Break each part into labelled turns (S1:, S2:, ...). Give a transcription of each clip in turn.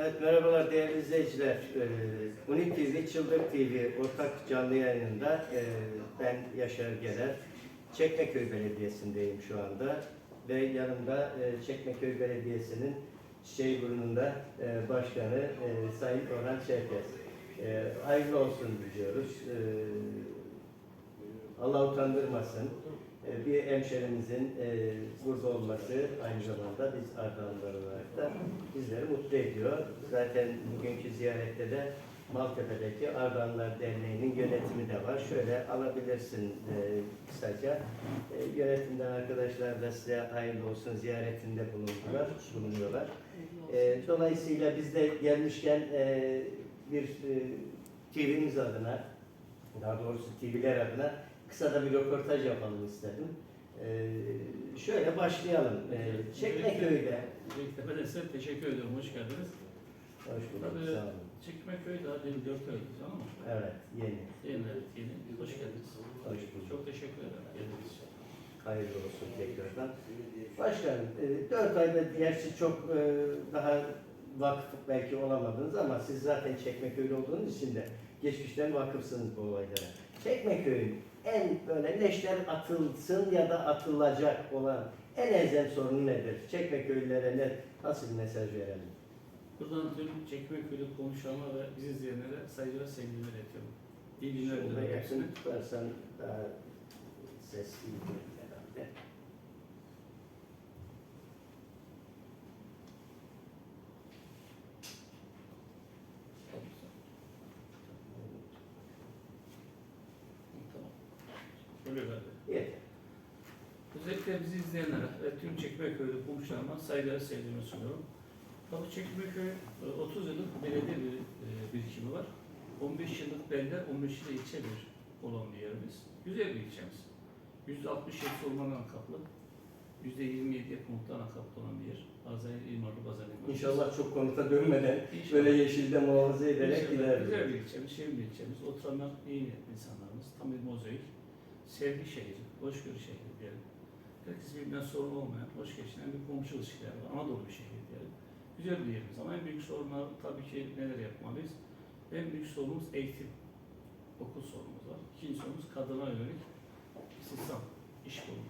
S1: Evet, merhabalar değerli izleyiciler. Ee, Uni TV, Çıldır TV ortak canlı yayınında e, ben Yaşar Geler. Çekmeköy Belediyesi'ndeyim şu anda. Ve yanımda e, Çekmeköy Belediyesi'nin Çiçeğiburnu'nda e, başkanı e, Sayın Orhan Çerkez. E, hayırlı olsun diliyoruz. E, Allah utandırmasın. E, bir hemşerimizin e, burada olması aynı zamanda biz Ardahanlılar olarak da bizleri mutlu ediyor. Zaten bugünkü ziyarette de Maltepe'deki Ardahanlılar Derneği'nin yönetimi de var. Şöyle alabilirsin e, kısaca. Yönetimden arkadaşlar da size hayırlı olsun ziyaretinde bulundular, bulunuyorlar. Dolayısıyla biz de gelmişken bir e, TV'miz adına, daha doğrusu TV'ler adına kısa da bir röportaj yapalım istedim. E, şöyle başlayalım. E, Çekmeköy'de,
S2: de size teşekkür ediyorum. Hoş geldiniz.
S1: hoş bulduk,
S2: Tabii.
S1: sağ olun.
S2: Çekmeköy daha dün 4 ay oldu ama
S1: Evet, yeni.
S2: yeni, yeni. Hoş geldiniz.
S1: Hoş bulduk.
S2: Çok teşekkür ederim. Geldiğiniz için.
S1: Hayırlı olsun tekrardan. Başkanım, e, 4 ayda gerçi çok e, daha vakıf belki olamadınız ama siz zaten Çekmeköy'lü olduğunuz için de geçmişten vakıfsınız bu olaylara. Çekmeköy'ün en böyle neşter atılsın ya da atılacak olan en elzem sorunu nedir? Çekmeköylülere ne, nasıl bir mesaj verelim?
S2: Buradan tüm Çekmeköy'de konuşanlar ve bizi izleyenlere saygı ve sevgiler iletiyorum. İyi günler
S1: Şurada
S2: diliyorum
S1: yakın
S2: hepsine.
S1: tutarsan daha sesli gelir herhalde.
S2: Öyle galiba.
S1: Yeter.
S2: Özellikle bizi izleyenlere ve tüm Çekmeköy'de komşularıma saygı ve sevgilerimi sunuyorum. Tabii Çekmeköy e, 30 yıllık belediye bir e, birikimi var. 15 yıllık belde, 15 yıllık ilçe bir olan bir yerimiz. Güzel bir ilçemiz. %67 ormanla kaplı. %27 muhtarla kaplı olan bir yer. Bazen imarlı, bazen imarlı.
S1: İnşallah çok konuta dönmeden
S2: İnşallah.
S1: böyle yeşilde muhafaza ederek
S2: İnşallah.
S1: gider.
S2: Güzel bir ilçemiz, şehir bir ilçemiz. Oturanlar iyi niyetli insanlarımız. Tam bir mozaik. Sevgi şehri, hoşgörü şehri diyelim. Herkes birbirinden sorun olmayan, hoş geçinen bir komşu ilişkileri var. Anadolu bir şehir diyelim. Güzel bir yerimiz ama en büyük sorunlar tabii ki neler yapmalıyız? En büyük sorunumuz eğitim. Okul sorunumuz var. İkinci sorunumuz kadına yönelik istihdam, iş bulma.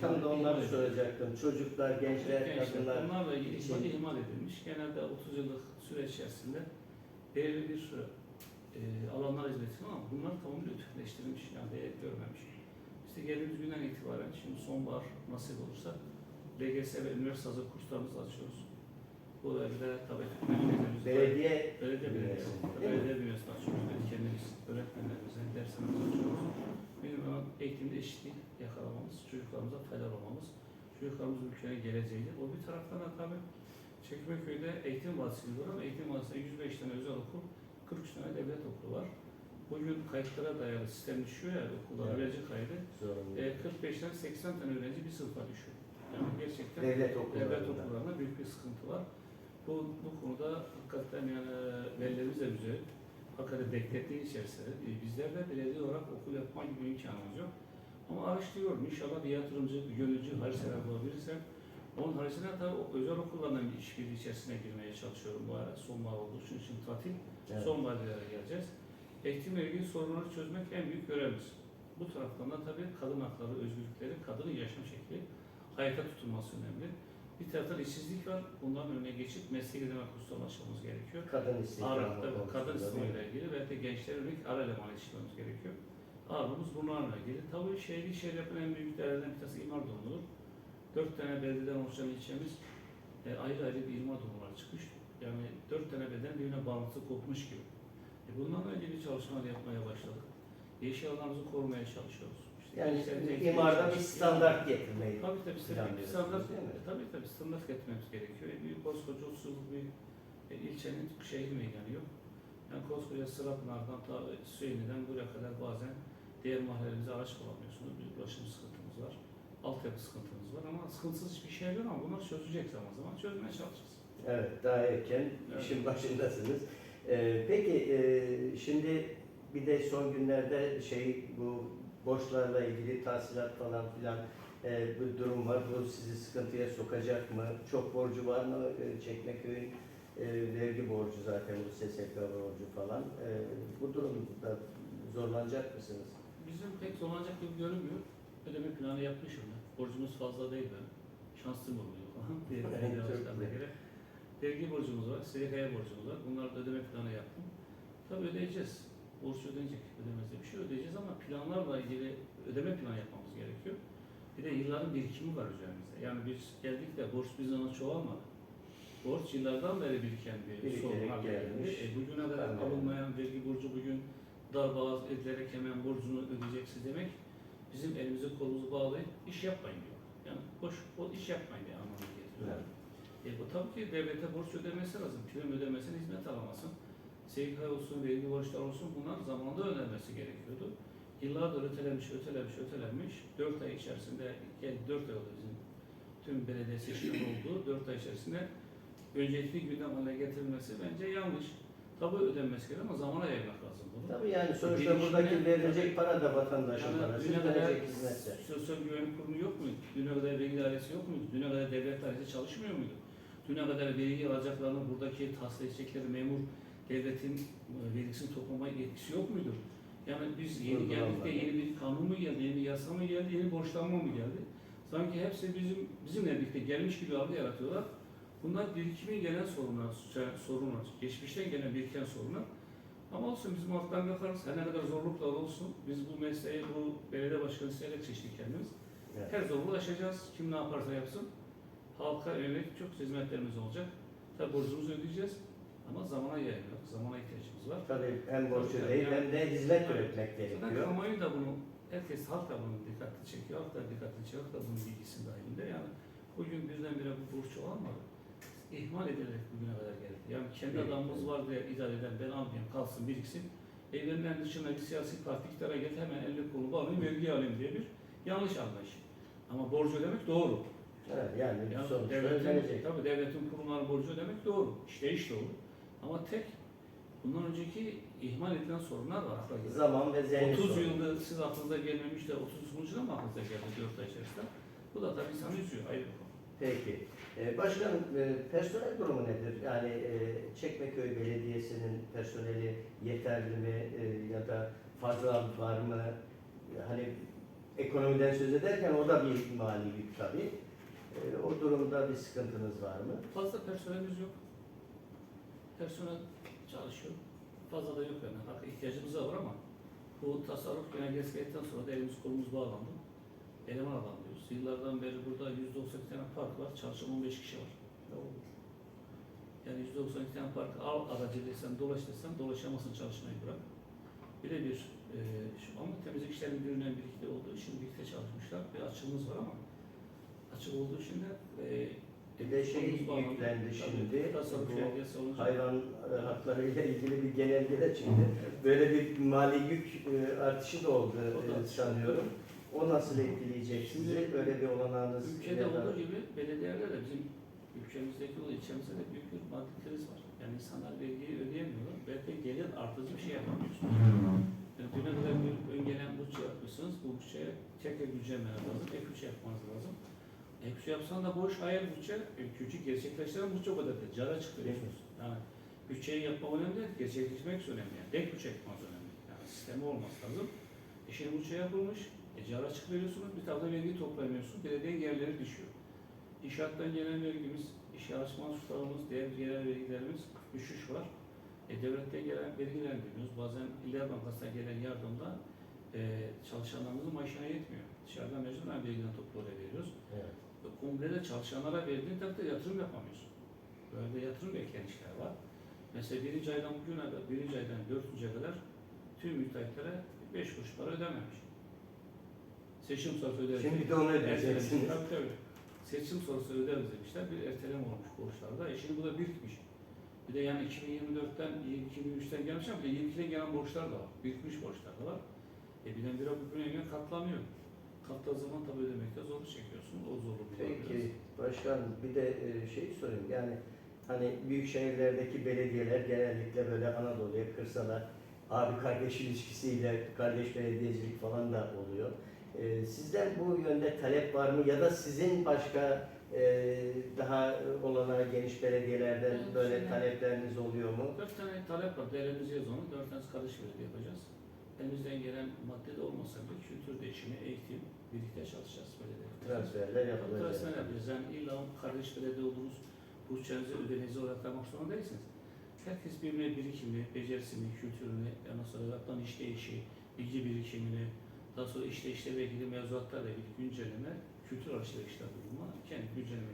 S1: Tam da onları soracaktım. Çocuklar, gençler,
S2: Gençler,
S1: kadınlar.
S2: Bunlarla ilgili
S1: için-
S2: ihmal, edilmiş. Genelde 30 yıllık süreç içerisinde belirli bir e, alanlar hizmeti bunlar tamamıyla ötükleştirilmiş. Yani değer görmemiş. İşte geldiğimiz günden itibaren şimdi sonbahar nasip olursa LGS ve üniversite hazır kurslarımızı açıyoruz. Bu evde tabii belediye
S1: Belediye
S2: Belediye bünyesi.
S1: Değil mi?
S2: Belediye bünyesini açıyoruz. Biz kendimiz öğretmenlerimize derslerimizi açıyoruz. Minimum eğitimde eşitlik yakalamamız, çocuklarımıza faydalı olmamız, çocuklarımızın ülkenin geleceğidir. O bir taraftan da tabii Çekmeköy'de eğitim vadisi var ama eğitim vadisinde 105 tane özel okul, 43 tane devlet okulu var. Bugün kayıtlara dayalı sistem düşüyor ya okullar
S1: Evet.
S2: öğrenci kaydı. E, 45'ten 80 tane öğrenci bir sınıfa düşüyor. Yani gerçekten
S1: Devlet
S2: devlet
S1: okullarında.
S2: okullarında büyük bir sıkıntı var. Bu, bu konuda hakikaten yani velilerimiz de bize hakikaten beklettiği içerisinde e, bizler de belediye olarak okul yapma gibi imkanımız yok. Ama araştırıyorum inşallah bir yatırımcı, bir gönüllü, hayırsever bulabilirsem onun haricinde tabii özel okullarla bir işbirliği içerisine girmeye çalışıyorum. Bu ara sonbahar olduğu için, şimdi tatil,
S1: Evet.
S2: sonbaharlara geleceğiz. Eğitimle ilgili sorunları çözmek en büyük görevimiz. Bu taraftan da tabii kadın hakları, özgürlükleri, kadının yaşam şekli, hayata tutulması önemli. Bir taraftan işsizlik var. Bunların önüne geçip edinme kursuna başlamamız gerekiyor.
S1: Kadın istihdamı
S2: kadın istihdamıyla ilgili ve de gençlere yönelik ara eleman yetiştirmemiz gerekiyor. Ağırlığımız bunlarla ilgili. Tabii şehri şehir yapan en büyük değerlerden bir tanesi imar durumudur. Dört tane beldeden oluşan ilçemiz e, ayrı ayrı bir imar durumları çıkmış. Yani dört tane beden birbirine bağlantısı kopmuş gibi. E, bunlarla ilgili çalışmalar yapmaya başladık. Yeşil alanlarımızı korumaya çalışıyoruz. İşte
S1: Yani
S2: eğitimi
S1: imarda bir standart getirmeyi
S2: Tabii tabii standart, standart,
S1: değil mi?
S2: tabii tabii standart getirmemiz gerekiyor. E, bir koskoca usul bir e, ilçenin şehri meydanı yok. Yani koskoca Sırapınar'dan ta Süyeni'den buraya kadar bazen diğer mahallelerimize araç bulamıyorsunuz. Bir ulaşım sıkıntımız var. Altyapı sıkıntımız var ama sıkıntısız hiçbir şey yok ama bunlar çözülecek zaman zaman çözmeye çalışacağız.
S1: Evet, daha erken
S2: Evet.
S1: işin başındasınız. Ee, peki, e, şimdi bir de son günlerde şey bu borçlarla ilgili tahsilat falan filan e, bu durum var. Bu sizi sıkıntıya sokacak mı? Çok borcu var mı e, Çekmeköy'ün? e, vergi borcu zaten bu SSK borcu falan. E, bu durumda zorlanacak mısınız?
S2: Bizim pek zorlanacak gibi görünmüyor. Ödeme planı yapmışım ben. Borcumuz fazla değil benim. Şanslım oluyor falan. Diğer
S1: Evet,
S2: belediye
S1: çok
S2: başkanına
S1: güzel.
S2: göre. Vergi borcumuz var, SGK'ya borcumuz var. Bunlar da ödeme planı yaptım. Tabii ödeyeceğiz. Borç ödenecek. Ödemezde bir şey ödeyeceğiz ama planlarla ilgili ödeme planı yapmamız gerekiyor. Bir de yılların birikimi var üzerimizde. Yani biz geldik de borç bizden çoğalmadı. Borç yıllardan beri biriken bir
S1: Birikerek
S2: sorun haline geldi.
S1: gelmiş.
S2: E, bugüne kadar
S1: Anladım.
S2: alınmayan vergi borcu bugün darboğaz edilerek hemen borcunu ödeyeceksiniz demek bizim elimizi kolumuzu bağlayıp iş yapmayın diyor. Yani boş o iş yapmayın diye anlamına getiriyor.
S1: Evet.
S2: E bu tabii ki devlete borç ödemesi lazım. Prim ödemesine hizmet alamasın. SGK olsun, vergi borçlar olsun bunlar zamanında ödenmesi gerekiyordu. Yıllardır ötelenmiş, ötelenmiş, ötelenmiş. 4 ay içerisinde, gel 4 ay oldu bizim tüm belediye seçimleri oldu. 4 ay içerisinde öncelikli gündem haline getirilmesi bence yanlış. Tabii ödenmesi gerekiyor ama zamana yaymak lazım bunu.
S1: Tabii yani sonuçta
S2: Birikimine-
S1: buradaki verilecek para da vatandaşın
S2: Yani
S1: parası,
S2: düne kadar
S1: hizmetler.
S2: sosyal güvenlik kurumu yok muydu? Düne kadar vergi dairesi yok muydu? Düne kadar devlet dairesi çalışmıyor muydu? Düne kadar vergi alacaklarını buradaki tahsil edecekleri memur devletin e, vergisini toplama yetkisi yok muydu? Yani biz yeni
S1: Uygulamalar.
S2: geldik de yeni bir kanun mu geldi, yeni bir yasa mı geldi, yeni borçlanma mı geldi? Sanki hepsi bizim bizimle birlikte gelmiş gibi algı yaratıyorlar. Bunlar birikimin gelen sorunlar, sorunlar, geçmişten gelen biriken sorunlar. Ama olsun bizim alttan bakarız. Her ne kadar zorluklar olsun. Biz bu mesleği, bu belediye başkanı isteyerek seçtik kendimiz.
S1: Evet.
S2: Her zorluğu aşacağız. Kim ne yaparsa yapsın. Halka yönelik çok hizmetlerimiz olacak. Tabi borcumuzu ödeyeceğiz. Ama zamana yayılıyor. Zamana ihtiyacımız var.
S1: Tabii hem borç ödeyip hem de hizmet üretmek
S2: Zaten
S1: gerekiyor.
S2: kamuoyu da bunu, herkes halk da bunu dikkatli çekiyor. Halk da dikkatli çekiyor. Halk da bunun bilgisi dahilinde. Yani bugün birdenbire bu borç olmadı. İhmal edilerek bugüne kadar geldi. Yani kendi
S1: Evet.
S2: adamımız var diye idare eden ben almayayım, kalsın, biriksin. Evlerinden dışında bir siyasi parti iktidara geldi hemen elini kolunu bağlayayım, vergi alayım diye bir yanlış anlayış. Ama borcu ödemek doğru.
S1: Evet, yani sonuçta
S2: devletin, tabii devletin kurumları borcu ödemek doğru. İşte iş doğru. Ama tek bundan önceki ihmal edilen sorunlar var akla gelen.
S1: Zaman ve zemin
S2: 30
S1: sorunu.
S2: yılda siz aklınıza gelmemiş de 30 sonucunda mı aklınıza geldi 4 ay içerisinde? Bu da tabii insanı üzüyor. Ayrı konu.
S1: Peki. Ee, başkanım e, personel durumu nedir? Yani e, Çekmeköy Belediyesi'nin personeli yeterli mi e, ya da fazla var mı? Hani ekonomiden söz ederken o da bir mali yük tabii. E, o durumda bir sıkıntınız var mı?
S2: Fazla personelimiz yok. Personel çalışıyor. Fazla da yok yani. Hakikaten ihtiyacımız da var ama bu tasarruf genelgesi geldikten sonra da elimiz kolumuz bağlandı. Eleman alamıyoruz. Yıllardan beri burada 192 tane park var. Çalışan 15 kişi var. Yani 192 tane park al aracı desen, dolaş desen dolaşamazsın çalışmayı bırak. Bir de bir e, şu, ama temizlik işlerinin birinden birlikte olduğu için birlikte çalışmışlar. Bir açığımız var ama açık olduğu için de e,
S1: Bir de şey yüklendi şimdi.
S2: Tasarruf
S1: Bu hayvan e, hakları ile ilgili bir genelge de çıktı. Böyle bir mali yük e, artışı da oldu
S2: da
S1: e, sanıyorum. O nasıl etkileyecek sizi? Böyle bir olanağınız
S2: Ülkede
S1: ya da-
S2: olduğu gibi belediyelerde de bizim ülkemizdeki o ilçemizde de büyük bir maddi kriz var. Yani insanlar vergiyi ödeyemiyorlar. Belki gelir artıcı bir şey yapamıyorsunuz. Yani düne kadar bir ön gelen bütçe yapmışsınız. Bu bütçeye tekrar güncelleme lazım. Ek bütçe yapmanız lazım. Ek bütçe yapsan da boş hayal bütçe. Küçük gerçekleştiren bütçe o kadar değil. Cara çıkıyorsunuz. Yani bütçeyi yapmak önemli değil. Gerçekleştirmek önemli. Yani ek bütçe yapmanız önemli. Yani sistemi olması lazım. E şimdi bütçe yapılmış. E cara açık veriyorsunuz. Bir tarafta vergi toplamıyorsun. Belediyenin gelirleri düşüyor. İnşaattan gelen vergimiz, iş araştırma tutarımız, diğer yerel vergilerimiz düşüş var. E, devletten gelen vergiler biliyoruz. Bazen İller Bankası'na gelen yardımda e, çalışanlarımızın maaşına yetmiyor. Dışarıdan mecburen vergiden toplu oraya veriyoruz.
S1: Evet.
S2: E, komplede çalışanlara verdiğin takdirde yatırım yapamıyorsun. Böyle yatırım bekleyen işler var. Mesela birinci aydan bugüne kadar, birinci aydan dördüncüye kadar tüm müteahhitlere beş kuruş para ödememiş. Seçim sonrası öderiz.
S1: Şimdi de onu ödeyeceksiniz.
S2: Tabii tabii. Seçim sonrası öderiz demişler. Bir erteleme olmuş borçlarda. E şimdi bu da birikmiş. Bir de yani 2024'ten, 2023'ten gelmiş ama bir de 22'den gelen borçlar da var. Birikmiş borçlar da var. E birden bire bugüne göre katlanıyor. Katladığı zaman tabii ödemekte zorluk çekiyorsun. O zorluk.
S1: Peki başkan bir de e, şey sorayım yani hani büyük şehirlerdeki belediyeler genellikle böyle Anadolu'ya kırsala abi kardeş ilişkisiyle kardeş belediyecilik falan da oluyor. E, sizden bu yönde talep var mı ya da sizin başka Ee, daha olanağı geniş belediyelerden
S2: Evet,
S1: böyle
S2: şimdi-
S1: talepleriniz oluyor mu?
S2: Dört tane talep var. Değerlendireceğiz onu. Dört tanesi kardeş belediye yapacağız. Elimizden gelen madde de olmasa bile kültür değişimi, eğitim birlikte çalışacağız belediye.
S1: Transferler yapılacak.
S2: Transfer yapacağız. Yani illa kardeş belediye olduğunuz burçlarınızı ödenizi olarak yapmak zorunda değilsiniz. Herkes birbirine birikimi, becerisini, kültürünü, ondan sonra yapılan işleyişi, bilgi birikimini, daha sonra işte işlevle ilgili mevzuatlarla ilgili güncelleme, kültür alışverişler bulunma, kendi güncellemek için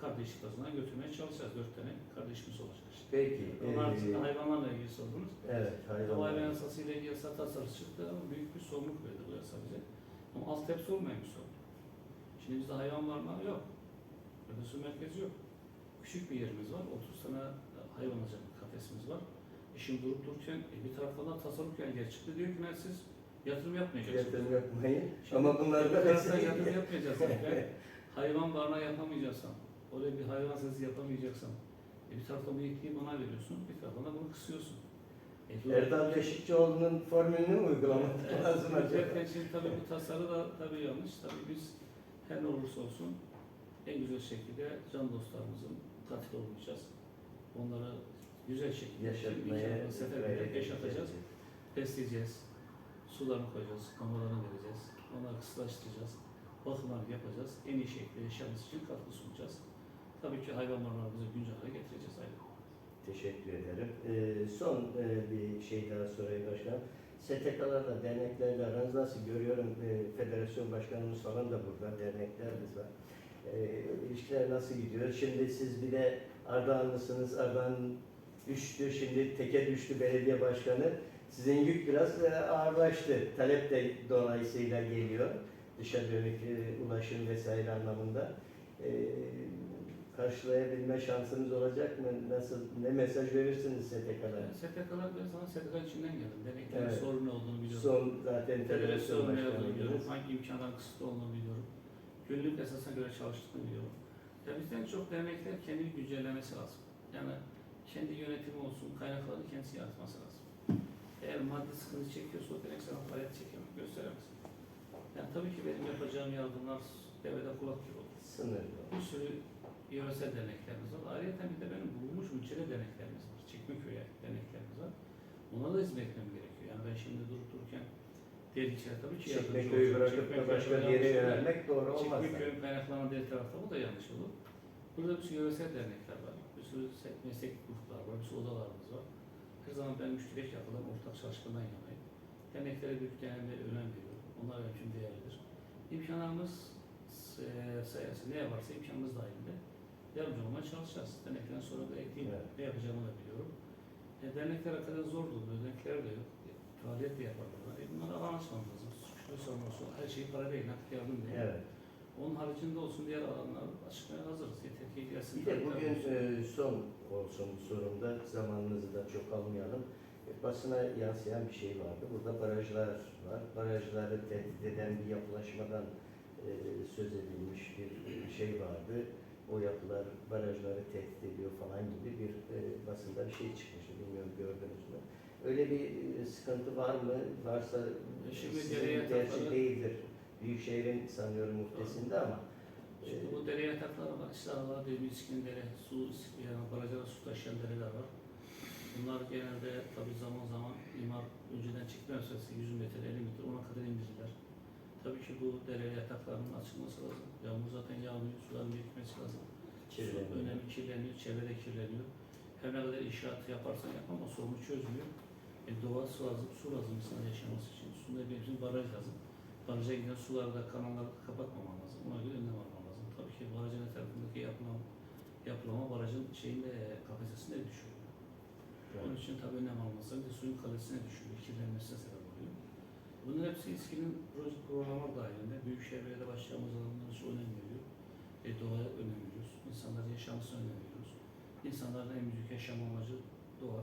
S2: kardeşlik bazına götürmeye çalışacağız. Dört tane kardeşimiz olacak.
S1: Peki.
S2: Onlar
S1: ee,
S2: hayvanlarla ilgili sordunuz.
S1: evet,
S2: hayvan
S1: hayvanlar.
S2: yasası ile ilgili yasa tasarısı çıktı ama büyük bir sorumluluk verdi bu yasa bize. Ama altyapısı olmayan bir sorun. Şimdi bizde hayvan barınağı yok. Nüfusu merkezi yok. Küçük bir yerimiz var. 30 tane hayvan alacak bir kafesimiz var. Şimdi durup dururken e, bir taraftan da tasarruf yani çıktı diyor ki ben siz yatırım yapmayacaksınız.
S1: Yatırım yapmayın.
S2: Şimdi
S1: Ama bunlar
S2: bir
S1: da
S2: taraftan yatırım yapmayacaksın. Ben hayvan barınağı yapamayacaksan, oraya bir hayvan sesi yapamayacaksan, e bir taraftan bu yetkiyi bana veriyorsun, bir taraftan da bunu kısıyorsun. E,
S1: Erdal Beşikçioğlu'nun formülünü mü uygulamak lazım acaba?
S2: Özellikle şimdi tabii bu tasarı da tabii yanlış. Tabii biz her ne olursa olsun en güzel şekilde can dostlarımızın katil olmayacağız. Onları güzel şekilde
S1: Yaşatmaya
S2: seferberlik
S1: gayret
S2: yaşatacağız. Besleyeceğiz. Sularını koyacağız, mamalarını vereceğiz. Onları kısıtlaştıracağız. Bakımlarını yapacağız. En iyi şekilde yaşaması için katkı sunacağız. Tabii ki hayvan barınaklarımızı güncel hale getireceğiz ayrı.
S1: Teşekkür ederim. Ee, son e, bir şey daha sorayım başkanım. STK'larla, derneklerle aranız nasıl? Görüyorum e, federasyon başkanımız falan da burada, derneklerimiz var. E, ilişkiler nasıl gidiyor? Şimdi siz bir de Ardahanlısınız, Ardahan düştü, şimdi teke düştü belediye başkanı. Sizin yük biraz e, ağırlaştı. Talep de dolayısıyla geliyor. Dışa dönük e, ulaşım vesaire anlamında. E, karşılayabilme şansınız olacak mı? Nasıl, ne mesaj verirsiniz STK'lara?
S2: Yani STK'lar ben sana STK içinden geldim. Derneklerin
S1: Evet.
S2: sorun olduğunu biliyorum.
S1: Son zaten federasyon
S2: olduğunu biliyorum, hangi imkanların kısıtlı olduğunu biliyorum. Günlük esasına göre çalıştığını biliyorum. Ya bizden çok dernekler kendini güncellemesi lazım. Yani kendi yönetimi olsun, kaynaklarını kendisi yaratması lazım. Eğer maddi sıkıntı çekiyorsa o dernek sana faaliyet çekemez, gösteremez. Yani tabii ki benim yapacağım yardımlar devlete kulak gibi olur.
S1: Sınırlı.
S2: Bir sürü yöresel derneklerimiz var. Ayrıca bir de benim bulunmuş ülkede derneklerimiz var. Çekmeköy'e derneklerimiz var. Ona da hizmet etmem gerekiyor. Yani ben şimdi durup dururken Deliçe'ye tabii ki
S1: Çekmeköy'ü bırakıp da başka bir yere yönelmek doğru olmaz.
S2: Çekmeköy'ün kaynaklanan diğer tarafta bu da yanlış olur. Burada bir sürü yöresel dernekler var. Bir sürü meslek gruplar var. Bir sürü odalarımız var. Her zaman ben müşterek yapılan ortak çalışmadan yanayım. Derneklere büyük değerli önem veriyorum. Onlar benim için değerlidir. İmkanlarımız e, sayısı ne varsa imkanımız dahilinde yardımcı olmaya çalışacağız. Dernekten sonra da ekleyeyim.
S1: Evet.
S2: Ne yapacağımı da biliyorum. E, dernekler hakikaten zor durumda. Dernekler de yok. E, faaliyet de yaparlar. E, bunlara alan açmam lazım. Şöyle sorması her şeyi para değil, nakit yardım değil.
S1: Evet.
S2: Onun haricinde olsun diğer alanlar açmaya hazırız. Yeter ki gelsin.
S1: Bir de bugün e, son olsun sorumda zamanınızı da çok almayalım. E, Basına yansıyan bir şey vardı. Burada barajlar var. Barajları tehdit eden bir yapılaşmadan e, söz edilmiş bir şey vardı. O yapılar barajları tehdit ediyor falan gibi bir e, basında bir şey çıkmıştı. Bilmiyorum gördünüz mü? Öyle bir e, sıkıntı var mı? Varsa
S2: E, şimdi
S1: sizin
S2: yatakları-
S1: değildir. Büyükşehir'in sanıyorum muhtesinde ama e,
S2: Şimdi bu dere yatakları var. Allah diye bir iskin dere, su, yani barajlara su taşıyan dereler var. Bunlar genelde tabi zaman zaman imar önceden çıkma meselesi 100 metre, 50 metre ona kadar indirdiler. Tabii ki bu dere yataklarının açılması lazım. Yağmur zaten yağmıyor, suların birikmesi lazım. Su
S1: kirleniyor.
S2: önemli kirleniyor, çevre de kirleniyor. Her ne kadar inşaat yaparsan yap ama sorunu çözmüyor. E, doğa su lazım, su lazım insan yaşaması için. Suyun bir baraj lazım. Baraja giden suları da kanalları da kapatmaman lazım. Ona göre önlem alman lazım. Tabii ki barajın etrafındaki yapılan, yapılama barajın şeyinde kapasitesini de düşürüyor. Onun için tabii önlem alması suyun kalitesine düşürüyor, kirlenmesine sebep Bunun hepsi İSKİ'nin proje programı dahilinde. Büyükşehir Belediye Başkanımız alanlara şu önem veriyor. E, doğaya önem veriyoruz. İnsanların yaşamasına önem veriyoruz. İnsanların en büyük yaşam amacı doğa,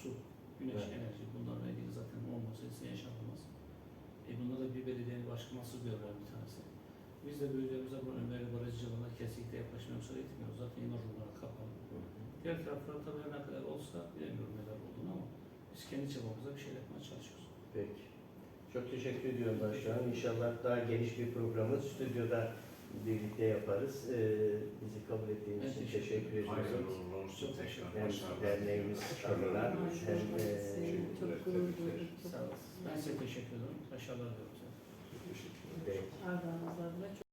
S2: su, güneş,
S1: Evet.
S2: enerji. Bunlarla ilgili zaten olmasa insan yaşanmaz. E, bunda da bir belediyenin başkanı nasıl görevler bir tanesi. Biz de belediyelerimize bu öneri barajcılığına kesinlikle yaklaşmaya müsaade etmiyoruz. Zaten imar olarak kapalı. Diğer taraflar tabii ne kadar olsa bilemiyorum neler olduğunu ama biz kendi çabamızda bir şeyler yapmaya çalışıyoruz.
S1: Peki. Çok teşekkür ediyorum başkanım. İnşallah daha geniş bir programı stüdyoda birlikte yaparız. E, bizi kabul ettiğiniz için
S2: teşekkür
S1: teşekkür
S3: Hayırlı
S1: ediyoruz.
S3: uğurlu olsun
S1: Hem derneğimiz adına hem e,
S4: Çok gurur duyduk.
S2: Sağ olasın. Ben size teşekkür ederim. Başarılar diliyorum.
S3: Teşekkür ederim.